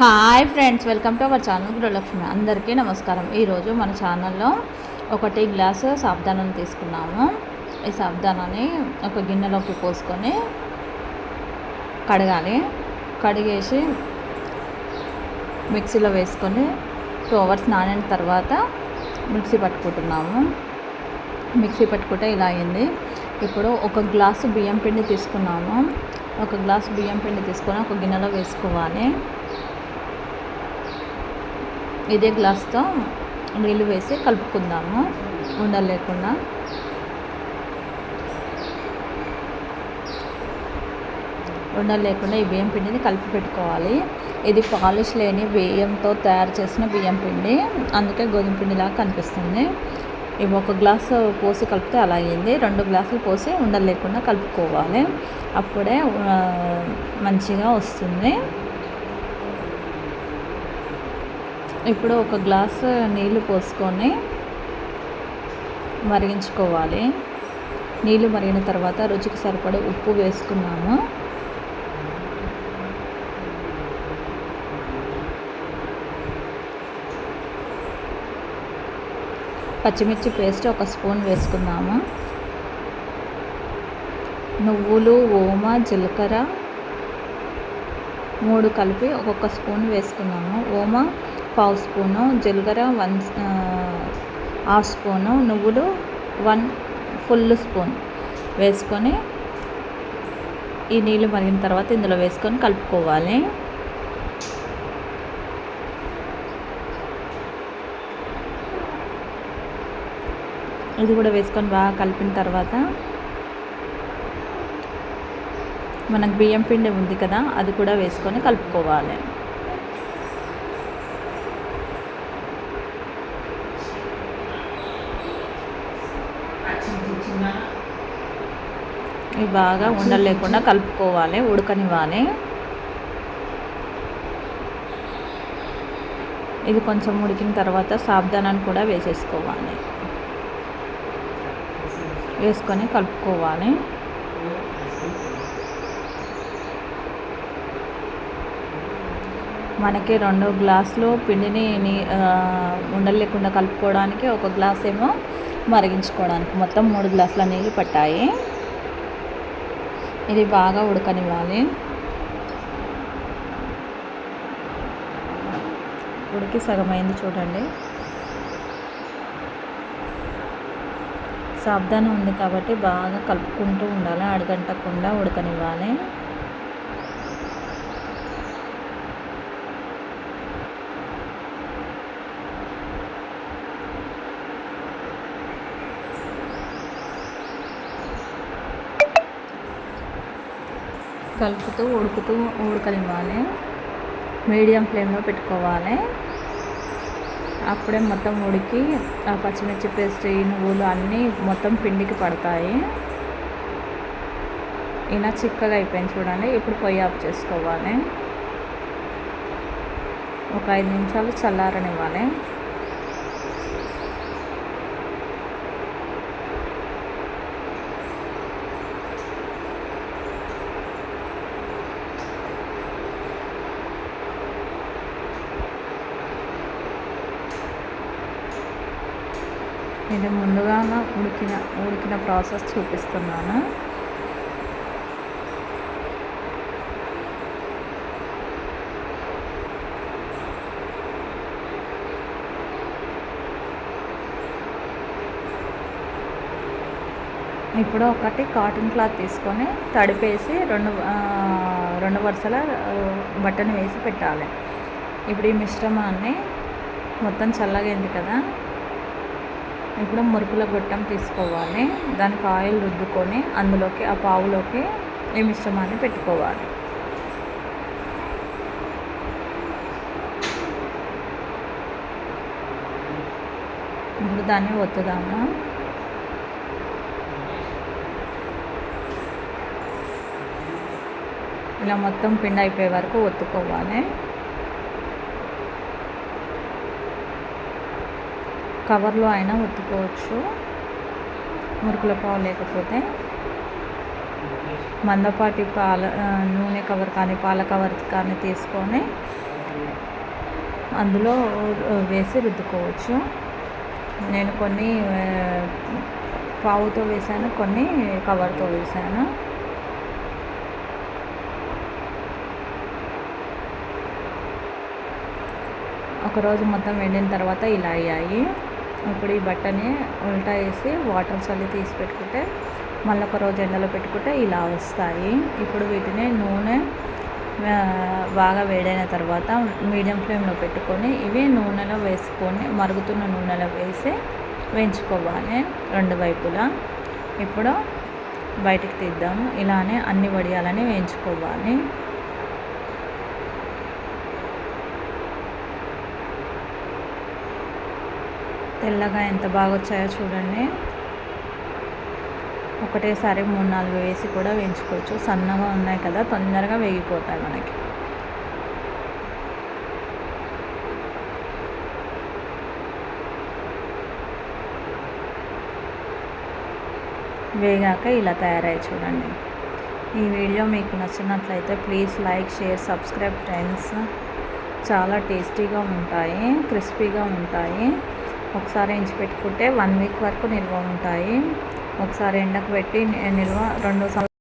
Hi friends welcome to our channel Gruhalakshmi అందరికీ నమస్కారం. ఈరోజు మన ఛానల్లో ఒకటి గ్లాసు సాబ్దానాన్ని తీసుకున్నాము. ఈ సాబ్దానాన్ని ఒక గిన్నెలోకి పోసుకొని కడగాలి. కడిగేసి మిక్సీలో వేసుకొని టూ అవర్స్ నానిన తర్వాత మిక్సీ పట్టుకుంటున్నాము. మిక్సీ పట్టుకుంటే ఇలా అయింది. ఇప్పుడు ఒక గ్లాసు బియ్యం పిండి తీసుకున్నాము. ఒక గ్లాసు బియ్యం పిండి తీసుకొని ఒక గిన్నెలో వేసుకోవాలి. ఇదే గ్లాస్తో నీళ్ళు వేసి కలుపుకుందాము. ఉండలు లేకుండా. ఉండలు లేకుండా ఈ బియ్యం పిండిని కలిపి పెట్టుకోవాలి. ఇది పాలిష్ లేని బియ్యంతో తయారు చేసిన బియ్యం పిండి. అందుకే గోధుమ పిండిలాగా కనిపిస్తుంది. ఇవి ఒక గ్లాసు పోసి కలిపితే అలా అయింది రెండు గ్లాసులు పోసి ఉండలు లేకుండా కలుపుకోవాలి. అప్పుడే మంచిగా వస్తుంది. ఇప్పుడు ఒక గ్లాసు నీళ్ళు పోసుకొని మరిగించుకోవాలి. నీళ్ళు మరిగిన తర్వాత రుచికి సరిపడే ఉప్పు వేసుకున్నాము. పచ్చిమిర్చి పేస్ట్ ఒక స్పూన్ వేసుకుందాము. నువ్వులు ఓమ జీలకర్ర మూడు కలిపి ఒక్కొక్క స్పూన్ వేసుకున్నాము. ఓమ పావు స్పూను జీలకర్ర వన్ హాఫ్ స్పూను నువ్వులు వన్ ఫుల్ స్పూన్ వేసుకొని ఈ నీళ్ళు మరిగిన తర్వాత ఇందులో వేసుకొని కలుపుకోవాలి. ఇది కూడా వేసుకొని బాగా కలిపిన తర్వాత మనకు బియ్యం పిండి ఉంది కదా అది కూడా వేసుకొని కలుపుకోవాలి. ఇవి బాగా ఉండలు లేకుండా కలుపుకోవాలి ఉడకనివ్వాలి. ఇది కొంచెం ఉడికిన తర్వాత సాబ్దానాన్ని కూడా వేసేసుకోవాలి. వేసుకొని కలుపుకోవాలి. మనకి రెండు గ్లాసులు పిండిని నీ- ఉండలు లేకుండా కలుపుకోవడానికి ఒక గ్లాస్ ఏమో మరిగించుకోవడానికి మొత్తం మూడు గ్లాసుల నీళ్ళు పట్టాయి. ఇది బాగా ఉడకనివ్వాలి. ఉడికి సగం అయింది చూడండి. సాబ్దానం ఉంది కాబట్టి బాగా కలుపుకుంటూ ఉండాలి అడగంటకుండా ఉడకనివ్వాలి. కలుపుతూ ఉడుకుతూ ఉడకనివ్వాలి. మీడియం ఫ్లేమ్లో పెట్టుకోవాలి. అప్పుడే మొత్తం ఉడికి ఆ పచ్చిమిర్చి పేస్ట్ ఈ నువ్వులు అన్నీ మొత్తం పిండికి పడతాయి. ఇలా చిక్కగా అయిపోయింది చూడండి. ఇప్పుడు పొయ్యి ఆఫ్ చేసుకోవాలి. ఒక ఐదు నిమిషాలు చల్లారనివ్వాలి. నేను ముందుగా ఉడికిన ఉడికిన ప్రాసెస్ చూపిస్తున్నాను. ఇప్పుడు ఒకటి కాటన్ క్లాత్ తీసుకొని తడిపేసి రెండు రెండు వరుసల బట్టను వేసి పెట్టాలి. ఇప్పుడు ఈ మిశ్రమాన్ని మొత్తం చల్లగైంది కదా. ఇప్పుడు మురుకుల గొట్టం తీసుకోవాలి. దానికి ఆయిల్ రుద్దుకొని అందులోకి ఆ పావులోకి ఈ మిశ్రమాన్ని పెట్టుకోవాలి. ఇప్పుడు దాన్ని ఒత్తుదాము. ఇలా మొత్తం పిండి అయిపోయే వరకు ఒత్తుకోవాలి. కవర్లో అయినా ఉత్తుకోవచ్చు మురుకుల పావు లేకపోతే. మందపాటి పాల నూనె కవర్ కానీ పాల కవర్ కానీ తీసుకొని అందులో వేసి రుద్దుకోవచ్చు. నేను కొన్ని పావుతో వేసాను కొన్ని కవర్తో వేసాను. ఒకరోజు మొత్తం ఎండిన తర్వాత ఇలా అయ్యాయి. ఇప్పుడు ఈ బట్టని ఉల్టా వేసి వాటర్ చల్లి తీసి పెట్టుకుంటే మళ్ళీ ఒక రోజు ఎండలో పెట్టుకుంటే ఇలా వస్తాయి. ఇప్పుడు వీటిని నూనె బాగా వేడైన తర్వాత మీడియం ఫ్లేమ్లో పెట్టుకొని ఇవి నూనెలో వేసుకొని మరుగుతున్న నూనెలో వేసి వేయించుకోవాలి రెండు వైపులా. ఇప్పుడు బయటికి తీద్దాము. ఇలానే అన్ని వడియాలని వేయించుకోవాలి. తెల్లగా ఎంత బాగా వచ్చాయో చూడండి. ఒకటేసారి మూడు నాలుగు వేసి కూడా వేయించుకోవచ్చు. సన్నగా ఉన్నాయి కదా తొందరగా వేగిపోతాయి మనకి. వేగాక ఇలా తయారయ్యి చూడండి. ఈ వీడియో మీకు నచ్చినట్లయితే please like share subscribe friends. చాలా టేస్టీగా ఉంటాయి క్రిస్పీగా ఉంటాయి. ఒకసారి ఎంచి పెట్టుకుంటే వన్ వీక్ వరకు నిల్వ ఉంటాయి. ఒకసారి ఎండకు పెట్టి నిల్వ రెండు సం-